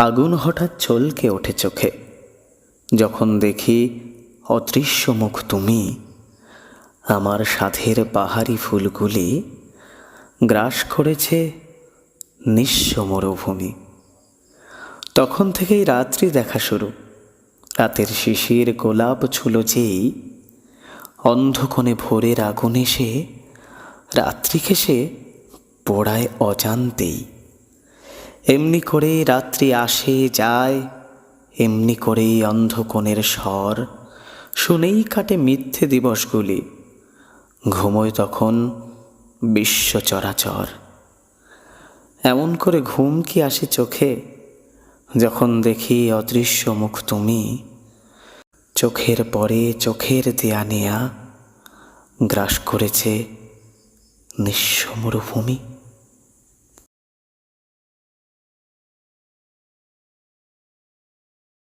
আগুন হঠাৎ চলকে ওঠে চোখে। যখন দেখি, অদৃশ্য মুখ তুমি, আমার সাধের পাহাড়ি ফুলগুলি গ্রাস করেছে নিঃস্ব মরুভূমি। তখন থেকেই রাত্রি দেখা শুরু। রাতের শিশির গোলাপ ছুল যেই, অন্ধকোণে ভোরের আগুন এসে রাত্রিকে সে পোড়ায় অজান্তেই। এমনি করেই রাত্রি আসে, যায়। এমনি করেই অন্ধকোণের স্বর। শুনেই কাটে মিথ্যে দিবসগুলি। ঘুমোয় তখন বিশ্ব চরাচর। এমন করে ঘুম কি আসে চোখে? যখন দেখি অদৃশ্য মুখ তুমি, চোখের পরে চোখের দেয়া নেয়া গ্রাস করেছে নিঃস্ব মরুভূমি।